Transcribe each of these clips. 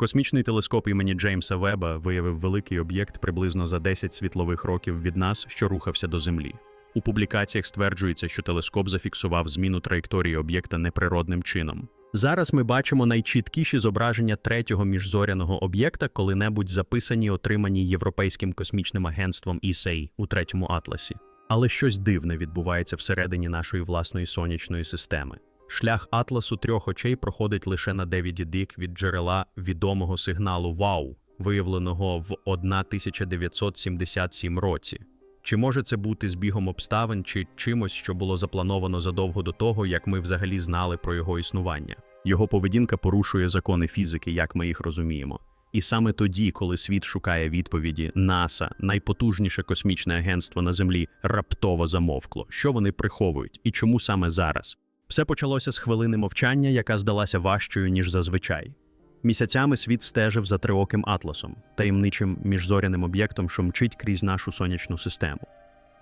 Космічний телескоп імені Джеймса Веба виявив великий об'єкт приблизно за 10 світлових років від нас, що рухався до Землі. У публікаціях стверджується, що телескоп зафіксував зміну траєкторії об'єкта неприродним чином. Зараз ми бачимо найчіткіші зображення третього міжзоряного об'єкта, коли-небудь записані, отримані Європейським космічним агентством ESA у третьому атласі. Але щось дивне відбувається всередині нашої власної сонячної системи. Шлях атласу трьох очей проходить лише на 9 дік від джерела відомого сигналу ВАУ, виявленого в 1977 році. Чи може це бути збігом обставин чи чимось, що було заплановано задовго до того, як ми взагалі знали про його існування? Його поведінка порушує закони фізики, як ми їх розуміємо. І саме тоді, коли світ шукає відповіді, НАСА, найпотужніше космічне агентство на Землі, раптово замовкло. Що вони приховують і чому саме зараз? Все почалося з хвилини мовчання, яка здалася важчою, ніж зазвичай. Місяцями світ стежив за триоким атласом, таємничим міжзоряним об'єктом, що мчить крізь нашу сонячну систему.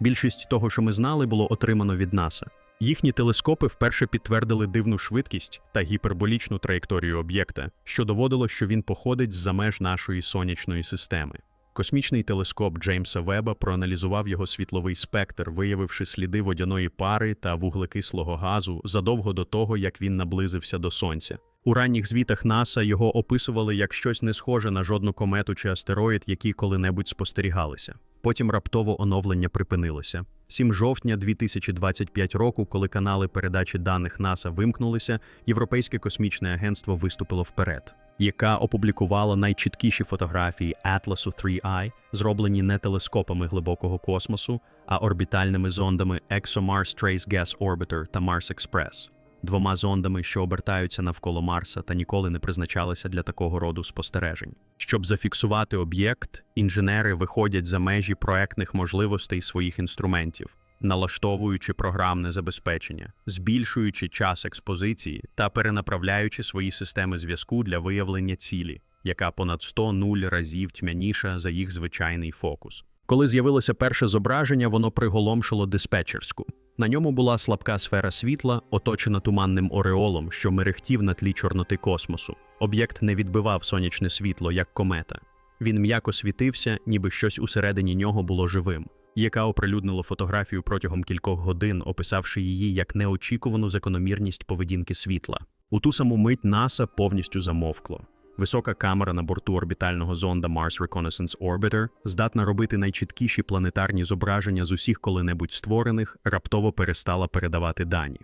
Більшість того, що ми знали, було отримано від НАСА. Їхні телескопи вперше підтвердили дивну швидкість та гіперболічну траєкторію об'єкта, що доводило, що він походить з-за меж нашої сонячної системи. Космічний телескоп Джеймса Веба проаналізував його світловий спектр, виявивши сліди водяної пари та вуглекислого газу задовго до того, як він наблизився до Сонця. У ранніх звітах НАСА його описували як щось не схоже на жодну комету чи астероїд, які коли-небудь спостерігалися. Потім раптово оновлення припинилося. 7 жовтня 2025 року, коли канали передачі даних НАСА вимкнулися, Європейське космічне агентство виступило вперед, яка опублікувала найчіткіші фотографії Атласу 3I, зроблені не телескопами глибокого космосу, а орбітальними зондами ExoMars Trace Gas Orbiter та Mars Express двома зондами, що обертаються навколо Марса та ніколи не призначалися для такого роду спостережень. Щоб зафіксувати об'єкт, інженери виходять за межі проектних можливостей своїх інструментів, налаштовуючи програмне забезпечення, збільшуючи час експозиції та перенаправляючи свої системи зв'язку для виявлення цілі, яка понад 100 нуль разів тьмяніша за їх звичайний фокус. Коли з'явилося перше зображення, воно приголомшило диспетчерську. На ньому була слабка сфера світла, оточена туманним ореолом, що мерехтів на тлі чорноти космосу. Об'єкт не відбивав сонячне світло, як комета. Він м'яко світився, ніби щось усередині нього було живим. Яка оприлюднило фотографію протягом кількох годин, описавши її як неочікувану закономірність поведінки світла. У ту саму мить НАСА повністю замовкло. Висока камера на борту орбітального зонда Mars Reconnaissance Orbiter здатна робити найчіткіші планетарні зображення з усіх коли-небудь створених, раптово перестала передавати дані.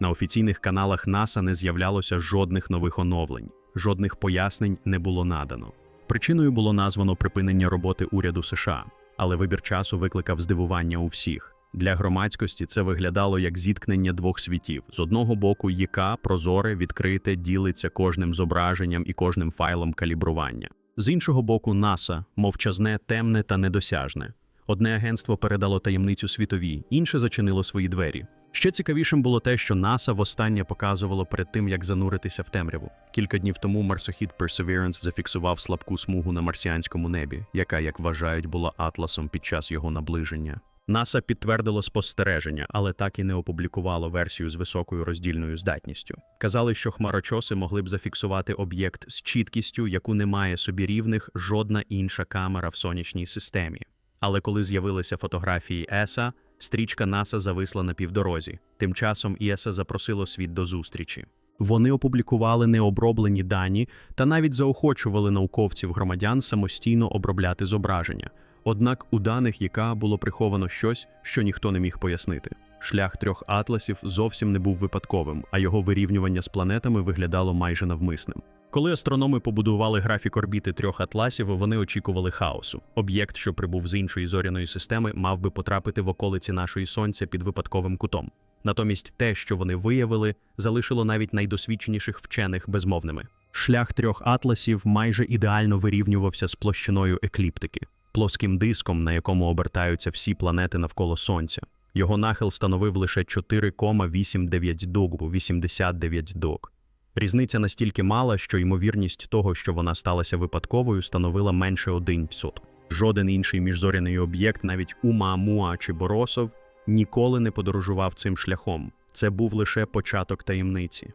На офіційних каналах НАСА не з'являлося жодних нових оновлень, жодних пояснень не було надано. Причиною було названо припинення роботи уряду США, але вибір часу викликав здивування у всіх. Для громадськості це виглядало як зіткнення двох світів: з одного боку, яка прозоре, відкрите, ділиться кожним зображенням і кожним файлом калібрування. З іншого боку, НАСА мовчазне, темне та недосяжне. Одне агентство передало таємницю світовій, інше зачинило свої двері. Ще цікавішим було те, що НАСА востаннє показувало перед тим, як зануритися в темряву. Кілька днів тому марсохід Perseverance зафіксував слабку смугу на марсіанському небі, яка, як вважають, була атласом під час його наближення. НАСА підтвердило спостереження, але так і не опублікувало версію з високою роздільною здатністю. Казали, що хмарочоси могли б зафіксувати об'єкт з чіткістю, яку не має собі рівних жодна інша камера в сонячній системі. Але коли з'явилися фотографії ЕСА, стрічка НАСА зависла на півдорозі. Тим часом ІСА запросило світ до зустрічі. Вони опублікували необроблені дані та навіть заохочували науковців громадян самостійно обробляти зображення. Однак у даних ЯК було приховано щось, що ніхто не міг пояснити. Шлях трьох атласів зовсім не був випадковим, а його вирівнювання з планетами виглядало майже навмисним. Коли астрономи побудували графік орбіти трьох атласів, вони очікували хаосу. Об'єкт, що прибув з іншої зоряної системи, мав би потрапити в околиці нашої сонця під випадковим кутом. Натомість те, що вони виявили, залишило навіть найдосвідченіших вчених безмовними. Шлях трьох атласів майже ідеально вирівнювався з площиною екліптики плоским диском, на якому обертаються всі планети навколо Сонця. Його нахил становив лише 4,89 дугу, 89 дуг. Різниця настільки мала, що ймовірність того, що вона сталася випадковою, становила менше 1 сот. Жоден інший міжзоряний об'єкт, навіть Умаамуа чи Боросов, ніколи не подорожував цим шляхом. Це був лише початок таємниці.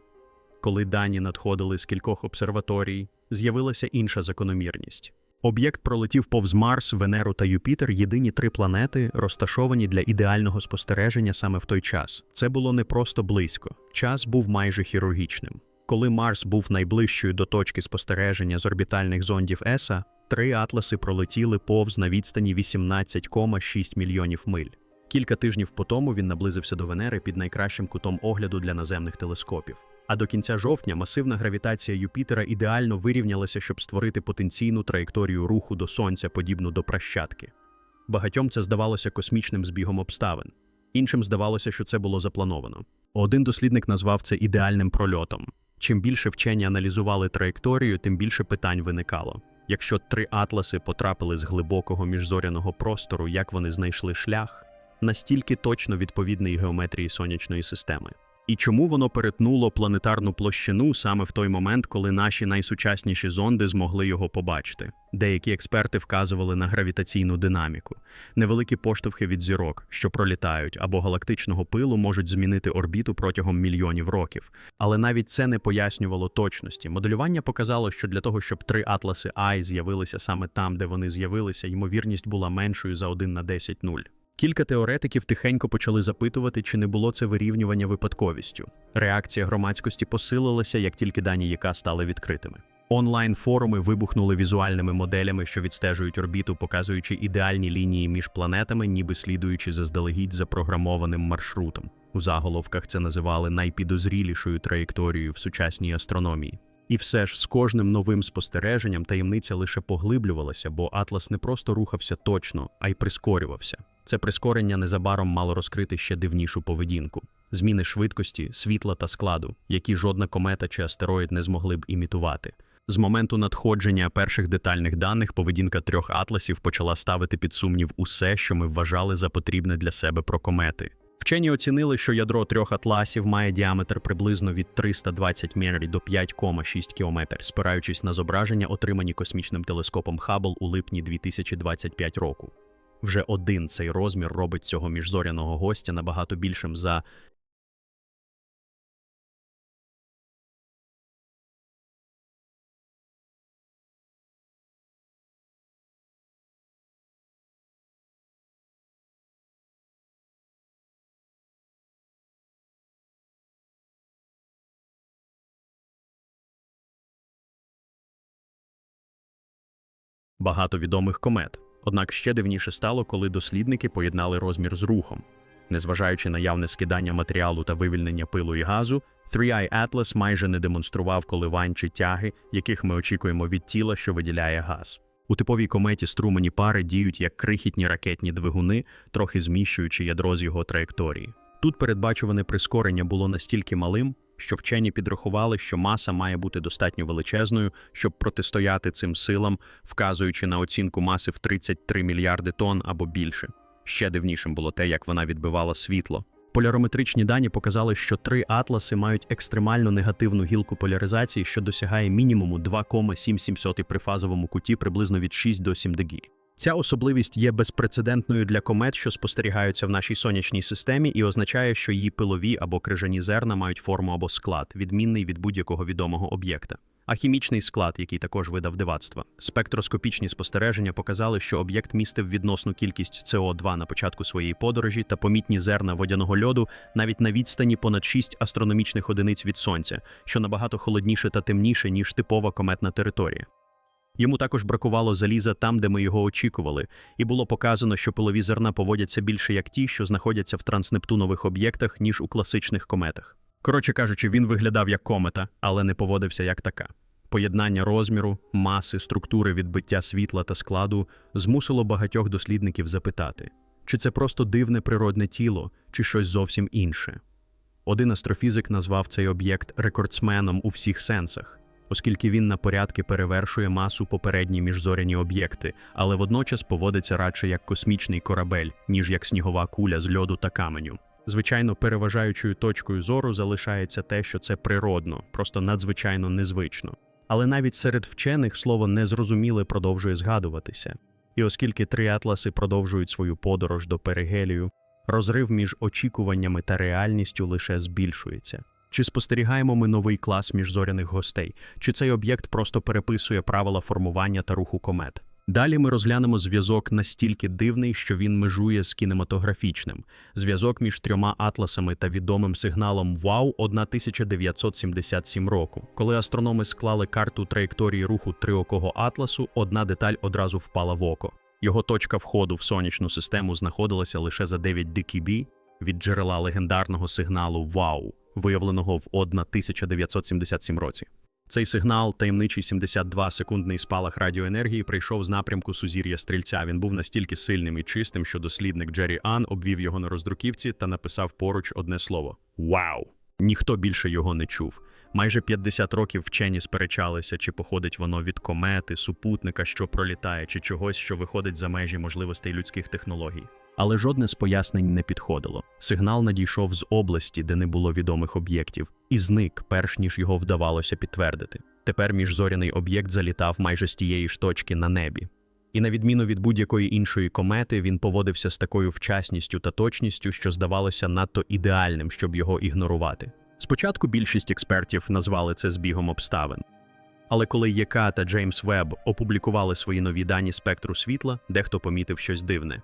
Коли дані надходили з кількох обсерваторій, з'явилася інша закономірність. Об'єкт пролетів повз Марс, Венеру та Юпітер єдині три планети, розташовані для ідеального спостереження саме в той час. Це було не просто близько, час був майже хірургічним. Коли Марс був найближчою до точки спостереження з орбітальних зондів ЕСА, три атласи пролетіли повз на відстані 18,6 мільйонів миль. Кілька тижнів по тому він наблизився до Венери під найкращим кутом огляду для наземних телескопів. А до кінця жовтня масивна гравітація Юпітера ідеально вирівнялася, щоб створити потенційну траєкторію руху до Сонця, подібну до пращатки. Багатьом це здавалося космічним збігом обставин, іншим здавалося, що це було заплановано. Один дослідник назвав це ідеальним прольотом. Чим більше вчені аналізували траєкторію, тим більше питань виникало. Якщо три атласи потрапили з глибокого міжзоряного простору, як вони знайшли шлях, настільки точно відповідний геометрії сонячної системи. І чому воно перетнуло планетарну площину саме в той момент, коли наші найсучасніші зонди змогли його побачити? Деякі експерти вказували на гравітаційну динаміку. Невеликі поштовхи від зірок, що пролітають, або галактичного пилу можуть змінити орбіту протягом мільйонів років. Але навіть це не пояснювало точності. Моделювання показало, що для того, щоб три атласи Ай з'явилися саме там, де вони з'явилися, ймовірність була меншою за 1 на 10 нуль. Кілька теоретиків тихенько почали запитувати, чи не було це вирівнювання випадковістю. Реакція громадськості посилилася, як тільки дані ЯК стали відкритими. Онлайн-форуми вибухнули візуальними моделями, що відстежують орбіту, показуючи ідеальні лінії між планетами, ніби слідуючи заздалегідь запрограмованим маршрутом. У заголовках це називали найпідозрілішою траєкторією в сучасній астрономії. І все ж з кожним новим спостереженням таємниця лише поглиблювалася, бо Атлас не просто рухався точно, а й прискорювався. Це прискорення незабаром мало розкрити ще дивнішу поведінку, зміни швидкості, світла та складу, які жодна комета чи астероїд не змогли б імітувати. З моменту надходження перших детальних даних поведінка трьох атласів почала ставити під сумнів усе, що ми вважали за потрібне для себе про комети. Вчені оцінили, що ядро трьох атласів має діаметр приблизно від 320 мм до 5,6 км, спираючись на зображення, отримані космічним телескопом Хаббл у липні 2025 року. Вже один цей розмір робить цього міжзоряного гостя набагато більшим за багато відомих комет. Однак ще дивніше стало, коли дослідники поєднали розмір з рухом. Незважаючи на явне скидання матеріалу та вивільнення пилу і газу, 3i Atlas майже не демонстрував коливань чи тяги, яких ми очікуємо від тіла, що виділяє газ. У типовій кометі струмені пари діють як крихітні ракетні двигуни, трохи зміщуючи ядро з його траєкторії. Тут передбачуване прискорення було настільки малим, що вчені підрахували, що маса має бути достатньо величезною, щоб протистояти цим силам, вказуючи на оцінку маси в 33 мільярди тонн або більше. Ще дивнішим було те, як вона відбивала світло. Полярометричні дані показали, що три атласи мають екстремально негативну гілку поляризації, що досягає мінімуму 2,77 при фазовому куті приблизно від 6 до 7 дг. Ця особливість є безпрецедентною для комет, що спостерігаються в нашій сонячній системі, і означає, що її пилові або крижані зерна мають форму або склад, відмінний від будь-якого відомого об'єкта. А хімічний склад, який також видав дивацтва. Спектроскопічні спостереження показали, що об'єкт містив відносну кількість СО2 на початку своєї подорожі та помітні зерна водяного льоду навіть на відстані понад 6 астрономічних одиниць від сонця, що набагато холодніше та темніше, ніж типова кометна територія. Йому також бракувало заліза там, де ми його очікували, і було показано, що пилові зерна поводяться більше як ті, що знаходяться в транснептунових об'єктах, ніж у класичних кометах. Коротше кажучи, він виглядав як комета, але не поводився як така. Поєднання розміру, маси, структури відбиття світла та складу змусило багатьох дослідників запитати, чи це просто дивне природне тіло, чи щось зовсім інше. Один астрофізик назвав цей об'єкт рекордсменом у всіх сенсах оскільки він на порядки перевершує масу попередні міжзоряні об'єкти, але водночас поводиться радше як космічний корабель, ніж як снігова куля з льоду та каменю. Звичайно, переважаючою точкою зору залишається те, що це природно, просто надзвичайно незвично. Але навіть серед вчених слово незрозуміле продовжує згадуватися. І оскільки три атласи продовжують свою подорож до перигелію, розрив між очікуваннями та реальністю лише збільшується. Чи спостерігаємо ми новий клас міжзоряних гостей? Чи цей об'єкт просто переписує правила формування та руху комет? Далі ми розглянемо зв'язок настільки дивний, що він межує з кінематографічним. Зв'язок між трьома атласами та відомим сигналом ВАУ 1977 року. Коли астрономи склали карту траєкторії руху триокого атласу, одна деталь одразу впала в око. Його точка входу в сонячну систему знаходилася лише за 9 дикібі від джерела легендарного сигналу ВАУ, виявленого в 1977 році. Цей сигнал, таємничий 72-секундний спалах радіоенергії, прийшов з напрямку сузір'я стрільця. Він був настільки сильним і чистим, що дослідник Джері Ан обвів його на роздруківці та написав поруч одне слово: Вау! Ніхто більше його не чув. Майже 50 років вчені сперечалися, чи походить воно від комети, супутника, що пролітає, чи чогось, що виходить за межі можливостей людських технологій. Але жодне з пояснень не підходило. Сигнал надійшов з області, де не було відомих об'єктів, і зник, перш ніж його вдавалося підтвердити. Тепер міжзоряний об'єкт залітав майже з тієї ж точки на небі. І на відміну від будь-якої іншої комети, він поводився з такою вчасністю та точністю, що здавалося надто ідеальним, щоб його ігнорувати. Спочатку більшість експертів назвали це збігом обставин. Але коли ЄК та Джеймс Веб опублікували свої нові дані спектру світла, дехто помітив щось дивне.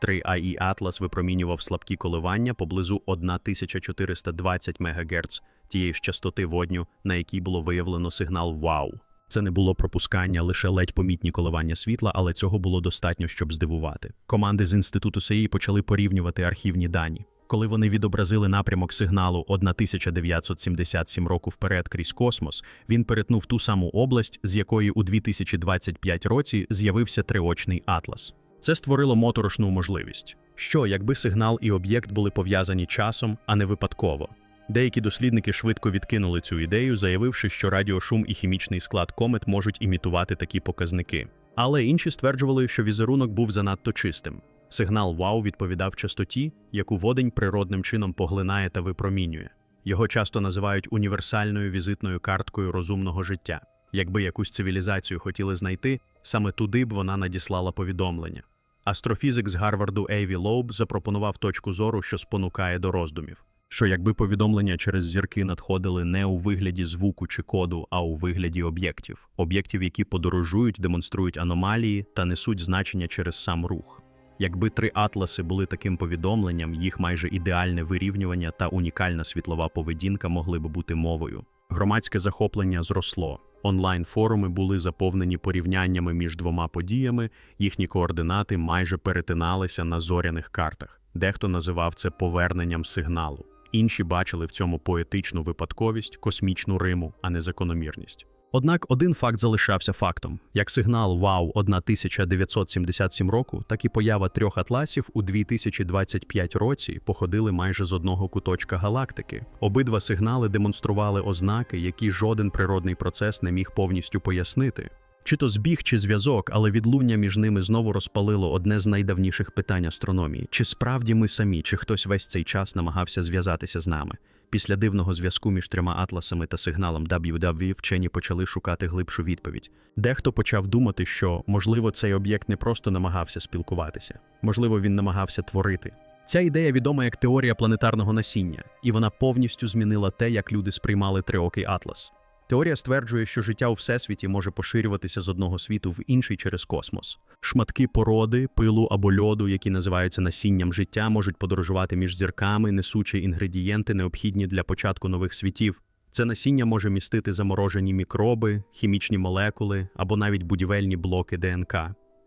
3 АІ Атлас випромінював слабкі коливання поблизу 1420 МГц тієї ж частоти водню, на якій було виявлено сигнал ВАУ. Це не було пропускання, лише ледь помітні коливання світла, але цього було достатньо, щоб здивувати. Команди з інституту СЕІ почали порівнювати архівні дані. Коли вони відобразили напрямок сигналу 1977 року вперед крізь космос, він перетнув ту саму область, з якої у 2025 році з'явився триочний атлас. Це створило моторошну можливість. Що, якби сигнал і об'єкт були пов'язані часом, а не випадково? Деякі дослідники швидко відкинули цю ідею, заявивши, що радіошум і хімічний склад комет можуть імітувати такі показники. Але інші стверджували, що візерунок був занадто чистим. Сигнал ВАУ відповідав частоті, яку водень природним чином поглинає та випромінює. Його часто називають універсальною візитною карткою розумного життя. Якби якусь цивілізацію хотіли знайти, саме туди б вона надіслала повідомлення. Астрофізик з Гарварду Ейві Лоуб запропонував точку зору, що спонукає до роздумів. Що якби повідомлення через зірки надходили не у вигляді звуку чи коду, а у вигляді об'єктів, об'єктів, які подорожують, демонструють аномалії та несуть значення через сам рух. Якби три атласи були таким повідомленням, їх майже ідеальне вирівнювання та унікальна світлова поведінка могли би бути мовою. Громадське захоплення зросло. Онлайн-форуми були заповнені порівняннями між двома подіями, їхні координати майже перетиналися на зоряних картах. Дехто називав це поверненням сигналу. Інші бачили в цьому поетичну випадковість, космічну риму, а не закономірність. Однак один факт залишався фактом: як сигнал ВАУ 1977 року, так і поява трьох атласів у 2025 році походили майже з одного куточка галактики. Обидва сигнали демонстрували ознаки, які жоден природний процес не міг повністю пояснити. Чи то збіг, чи зв'язок, але відлуння між ними знову розпалило одне з найдавніших питань астрономії: чи справді ми самі, чи хтось весь цей час намагався зв'язатися з нами? Після дивного зв'язку між трьома атласами та сигналом WW вчені почали шукати глибшу відповідь. Дехто почав думати, що, можливо, цей об'єкт не просто намагався спілкуватися, можливо, він намагався творити. Ця ідея відома як теорія планетарного насіння, і вона повністю змінила те, як люди сприймали триокий атлас. Теорія стверджує, що життя у всесвіті може поширюватися з одного світу в інший через космос. Шматки породи, пилу або льоду, які називаються насінням життя, можуть подорожувати між зірками, несучи інгредієнти, необхідні для початку нових світів. Це насіння може містити заморожені мікроби, хімічні молекули або навіть будівельні блоки ДНК.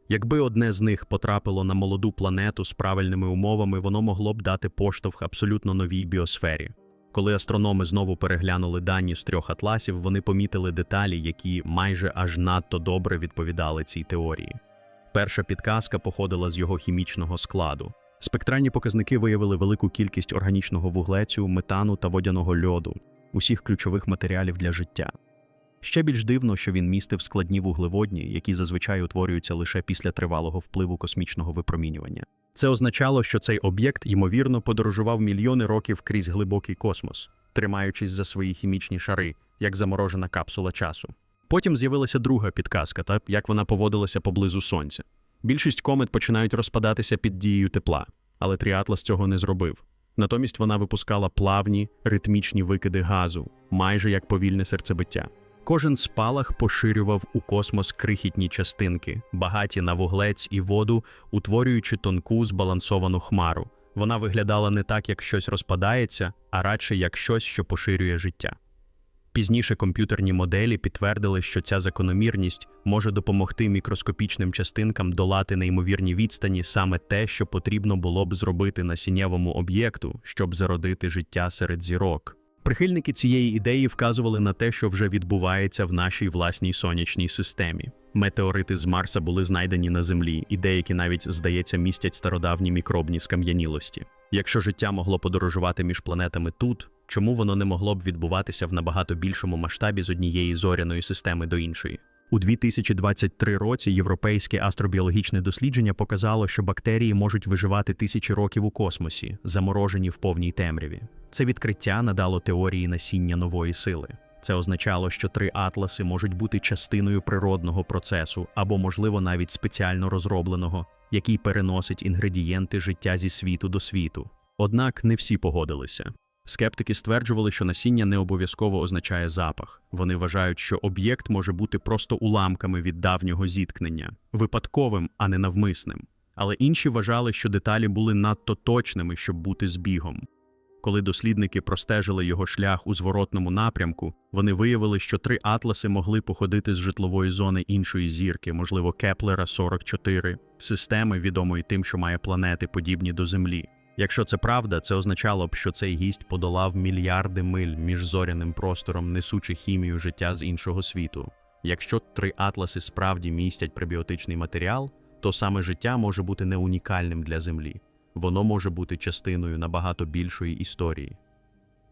Якби одне з них потрапило на молоду планету з правильними умовами, воно могло б дати поштовх абсолютно новій біосфері. Коли астрономи знову переглянули дані з трьох атласів, вони помітили деталі, які майже аж надто добре відповідали цій теорії. Перша підказка походила з його хімічного складу. Спектральні показники виявили велику кількість органічного вуглецю, метану та водяного льоду, усіх ключових матеріалів для життя. Ще більш дивно, що він містив складні вуглеводні, які зазвичай утворюються лише після тривалого впливу космічного випромінювання. Це означало, що цей об'єкт, ймовірно, подорожував мільйони років крізь глибокий космос, тримаючись за свої хімічні шари, як заморожена капсула часу. Потім з'явилася друга підказка, та як вона поводилася поблизу сонця. Більшість комет починають розпадатися під дією тепла, але Тріатлас цього не зробив. Натомість вона випускала плавні, ритмічні викиди газу, майже як повільне серцебиття. Кожен спалах поширював у космос крихітні частинки, багаті на вуглець і воду, утворюючи тонку збалансовану хмару. Вона виглядала не так, як щось розпадається, а радше як щось, що поширює життя. Пізніше комп'ютерні моделі підтвердили, що ця закономірність може допомогти мікроскопічним частинкам долати неймовірні відстані саме те, що потрібно було б зробити насіннєвому об'єкту, щоб зародити життя серед зірок. Прихильники цієї ідеї вказували на те, що вже відбувається в нашій власній сонячній системі. Метеорити з Марса були знайдені на Землі, і деякі навіть, здається, містять стародавні мікробні скам'янілості. Якщо життя могло подорожувати між планетами тут, чому воно не могло б відбуватися в набагато більшому масштабі з однієї зоряної системи до іншої? У 2023 році європейське астробіологічне дослідження показало, що бактерії можуть виживати тисячі років у космосі, заморожені в повній темряві. Це відкриття надало теорії насіння нової сили. Це означало, що три атласи можуть бути частиною природного процесу або, можливо, навіть спеціально розробленого, який переносить інгредієнти життя зі світу до світу. Однак не всі погодилися. Скептики стверджували, що насіння не обов'язково означає запах. Вони вважають, що об'єкт може бути просто уламками від давнього зіткнення, випадковим, а не навмисним. Але інші вважали, що деталі були надто точними, щоб бути збігом. Коли дослідники простежили його шлях у зворотному напрямку, вони виявили, що три атласи могли походити з житлової зони іншої зірки, можливо, Кеплера 44, системи, відомої тим, що має планети, подібні до Землі. Якщо це правда, це означало б, що цей гість подолав мільярди миль між зоряним простором, несучи хімію життя з іншого світу. Якщо три атласи справді містять пребіотичний матеріал, то саме життя може бути не унікальним для Землі. Воно може бути частиною набагато більшої історії.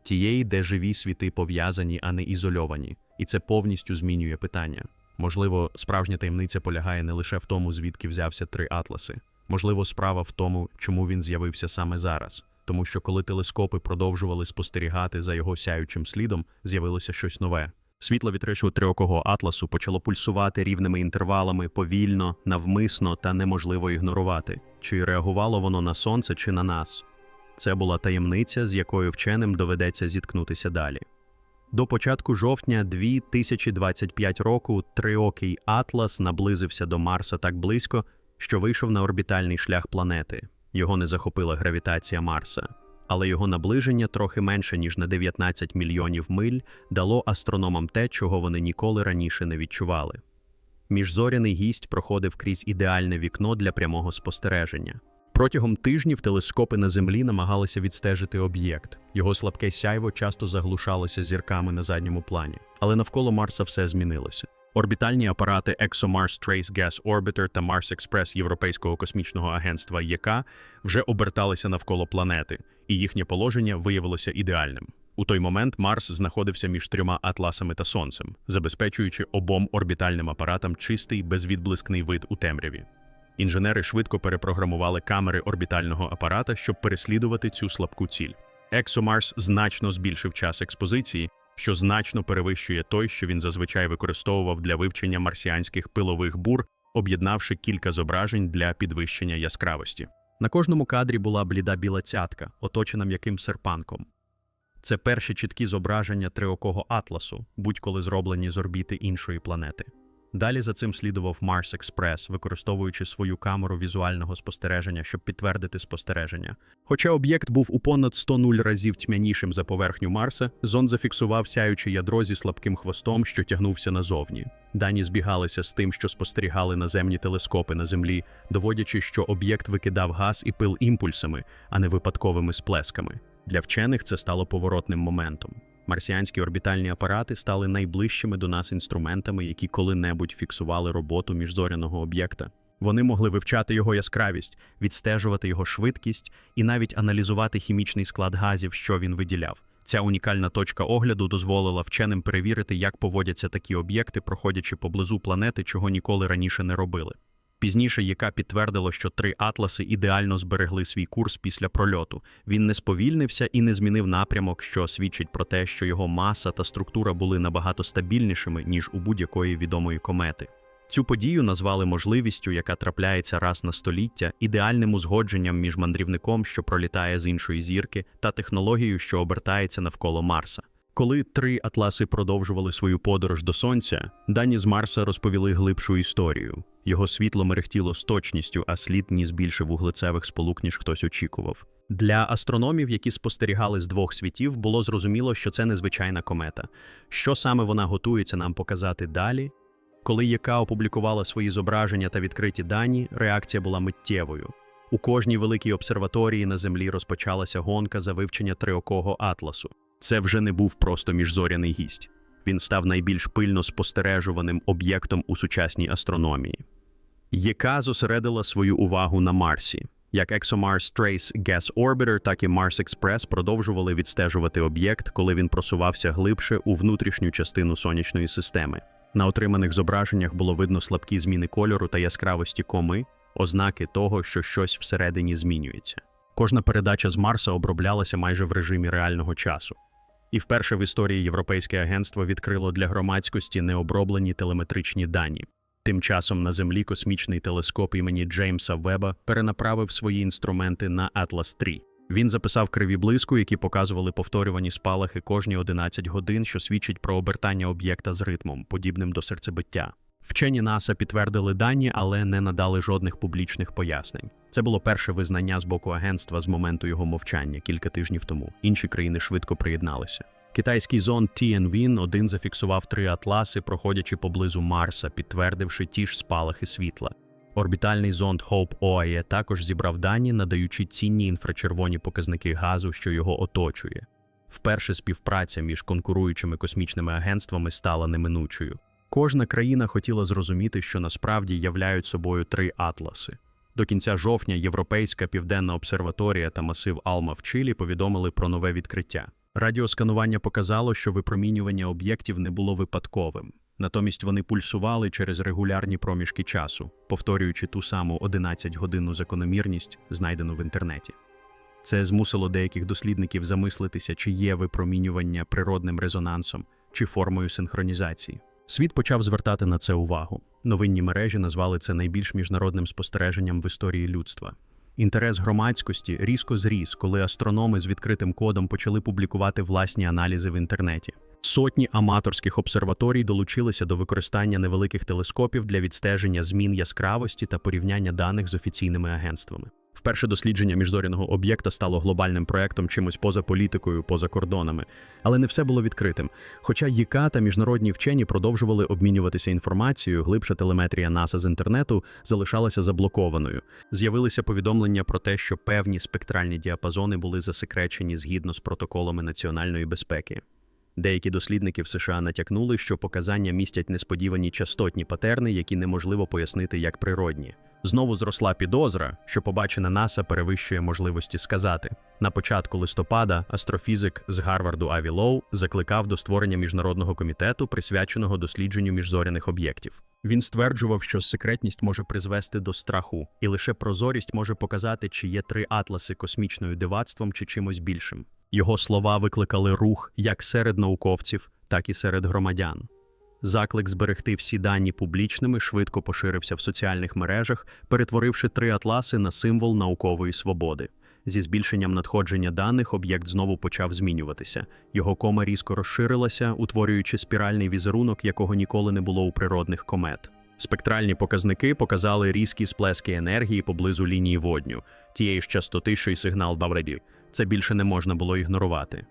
Тієї, де живі світи пов'язані, а не ізольовані, і це повністю змінює питання. Можливо, справжня таємниця полягає не лише в тому, звідки взявся три атласи. Можливо, справа в тому, чому він з'явився саме зараз. Тому що коли телескопи продовжували спостерігати за його сяючим слідом, з'явилося щось нове. Світло вітришого триокого атласу почало пульсувати рівними інтервалами повільно, навмисно та неможливо ігнорувати, чи реагувало воно на сонце чи на нас. Це була таємниця, з якою вченим доведеться зіткнутися далі. До початку жовтня 2025 року триокий Атлас наблизився до Марса так близько, що вийшов на орбітальний шлях планети. Його не захопила гравітація Марса. Але його наближення трохи менше ніж на 19 мільйонів миль дало астрономам те, чого вони ніколи раніше не відчували. Міжзоряний гість проходив крізь ідеальне вікно для прямого спостереження. Протягом тижнів телескопи на землі намагалися відстежити об'єкт. Його слабке сяйво часто заглушалося зірками на задньому плані. Але навколо Марса все змінилося. Орбітальні апарати ExoMars Trace Gas Orbiter та Mars Express Європейського космічного агентства ЄК вже оберталися навколо планети, і їхнє положення виявилося ідеальним. У той момент Марс знаходився між трьома атласами та сонцем, забезпечуючи обом орбітальним апаратам чистий безвідблискний вид у темряві. Інженери швидко перепрограмували камери орбітального апарата, щоб переслідувати цю слабку ціль. ExoMars значно збільшив час експозиції, що значно перевищує той, що він зазвичай використовував для вивчення марсіанських пилових бур, об'єднавши кілька зображень для підвищення яскравості. На кожному кадрі була бліда біла цятка, оточена м'яким серпанком. Це перші чіткі зображення триокого атласу, будь-коли зроблені з орбіти іншої планети. Далі за цим слідував Mars Express, використовуючи свою камеру візуального спостереження, щоб підтвердити спостереження. Хоча об'єкт був у понад 100 нуль разів тьмянішим за поверхню Марса, зонд зафіксував сяюче ядро зі слабким хвостом, що тягнувся назовні. Дані збігалися з тим, що спостерігали наземні телескопи на Землі, доводячи, що об'єкт викидав газ і пил імпульсами, а не випадковими сплесками. Для вчених це стало поворотним моментом. Марсіанські орбітальні апарати стали найближчими до нас інструментами, які коли-небудь фіксували роботу міжзоряного об'єкта. Вони могли вивчати його яскравість, відстежувати його швидкість і навіть аналізувати хімічний склад газів, що він виділяв. Ця унікальна точка огляду дозволила вченим перевірити, як поводяться такі об'єкти, проходячи поблизу планети, чого ніколи раніше не робили. Пізніше ЄК підтвердило, що три атласи ідеально зберегли свій курс після прольоту. Він не сповільнився і не змінив напрямок, що свідчить про те, що його маса та структура були набагато стабільнішими ніж у будь-якої відомої комети. Цю подію назвали можливістю, яка трапляється раз на століття, ідеальним узгодженням між мандрівником, що пролітає з іншої зірки, та технологією, що обертається навколо Марса. Коли три атласи продовжували свою подорож до сонця, дані з Марса розповіли глибшу історію. Його світло мерехтіло з точністю, а слід ніс більше вуглецевих сполук, ніж хтось очікував. Для астрономів, які спостерігали з двох світів, було зрозуміло, що це незвичайна комета. Що саме вона готується нам показати далі? Коли ЄК опублікувала свої зображення та відкриті дані, реакція була миттєвою. У кожній великій обсерваторії на Землі розпочалася гонка за вивчення триокого атласу. Це вже не був просто міжзоряний гість. Він став найбільш пильно спостережуваним об'єктом у сучасній астрономії. ЄК зосередила свою увагу на Марсі. Як ExoMars Trace Gas Orbiter, так і Mars Express продовжували відстежувати об'єкт, коли він просувався глибше у внутрішню частину сонячної системи. На отриманих зображеннях було видно слабкі зміни кольору та яскравості коми, ознаки того, що щось всередині змінюється. Кожна передача з Марса оброблялася майже в режимі реального часу. І вперше в історії Європейське агентство відкрило для громадськості необроблені телеметричні дані. Тим часом на Землі космічний телескоп імені Джеймса Веба перенаправив свої інструменти на Атлас 3 Він записав криві блиску, які показували повторювані спалахи кожні 11 годин, що свідчить про обертання об'єкта з ритмом, подібним до серцебиття. Вчені НАСА підтвердили дані, але не надали жодних публічних пояснень. Це було перше визнання з боку агентства з моменту його мовчання кілька тижнів тому. Інші країни швидко приєдналися. Китайський зонд Тієнвін один зафіксував три атласи, проходячи поблизу Марса, підтвердивши ті ж спалахи світла. Орбітальний зонд Hope OAE також зібрав дані, надаючи цінні інфрачервоні показники газу, що його оточує. Вперше співпраця між конкуруючими космічними агентствами стала неминучою. Кожна країна хотіла зрозуміти, що насправді являють собою три атласи. До кінця жовтня Європейська південна обсерваторія та масив Алма в Чилі повідомили про нове відкриття. Радіосканування показало, що випромінювання об'єктів не було випадковим. Натомість вони пульсували через регулярні проміжки часу, повторюючи ту саму 11-годинну закономірність, знайдену в інтернеті. Це змусило деяких дослідників замислитися, чи є випромінювання природним резонансом чи формою синхронізації. Світ почав звертати на це увагу. Новинні мережі назвали це найбільш міжнародним спостереженням в історії людства. Інтерес громадськості різко зріс, коли астрономи з відкритим кодом почали публікувати власні аналізи в інтернеті. Сотні аматорських обсерваторій долучилися до використання невеликих телескопів для відстеження змін яскравості та порівняння даних з офіційними агентствами. Вперше дослідження міжзоряного об'єкта стало глобальним проектом чимось поза політикою, поза кордонами, але не все було відкритим. Хоча ЄК та міжнародні вчені продовжували обмінюватися інформацією, глибша телеметрія НАСА з інтернету залишалася заблокованою. З'явилися повідомлення про те, що певні спектральні діапазони були засекречені згідно з протоколами національної безпеки. Деякі дослідники в США натякнули, що показання містять несподівані частотні патерни, які неможливо пояснити як природні. Знову зросла підозра, що побачене НАСА перевищує можливості сказати. На початку листопада астрофізик з Гарварду Аві Лоу закликав до створення міжнародного комітету, присвяченого дослідженню міжзоряних об'єктів. Він стверджував, що секретність може призвести до страху, і лише прозорість може показати, чи є три атласи космічною дивацтвом чи чимось більшим. Його слова викликали рух як серед науковців, так і серед громадян. Заклик зберегти всі дані публічними швидко поширився в соціальних мережах, перетворивши три атласи на символ наукової свободи. Зі збільшенням надходження даних об'єкт знову почав змінюватися. Його кома різко розширилася, утворюючи спіральний візерунок, якого ніколи не було у природних комет. Спектральні показники показали різкі сплески енергії поблизу лінії водню, тієї ж частоти, що й сигнал Бавреді. Це більше не можна було ігнорувати.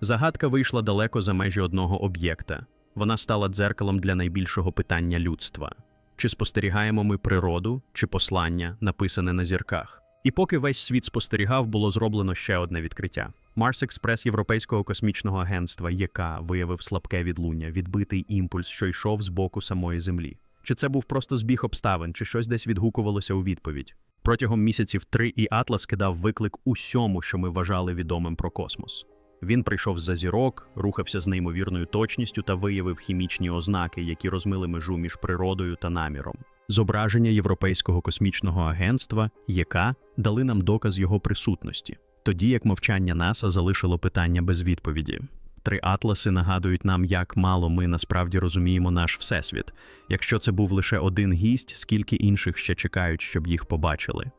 Загадка вийшла далеко за межі одного об'єкта. Вона стала дзеркалом для найбільшого питання людства: чи спостерігаємо ми природу, чи послання, написане на зірках. І поки весь світ спостерігав, було зроблено ще одне відкриття. Марс Експрес Європейського космічного агентства, ЄК виявив слабке відлуння, відбитий імпульс, що йшов з боку самої Землі. Чи це був просто збіг обставин, чи щось десь відгукувалося у відповідь? Протягом місяців три і Атлас кидав виклик усьому, що ми вважали відомим про космос. Він прийшов з-за зірок, рухався з неймовірною точністю та виявив хімічні ознаки, які розмили межу між природою та наміром. Зображення Європейського космічного агентства, яка дали нам доказ його присутності, тоді як мовчання НАСА залишило питання без відповіді. Три атласи нагадують нам, як мало ми насправді розуміємо наш всесвіт. Якщо це був лише один гість, скільки інших ще чекають, щоб їх побачили.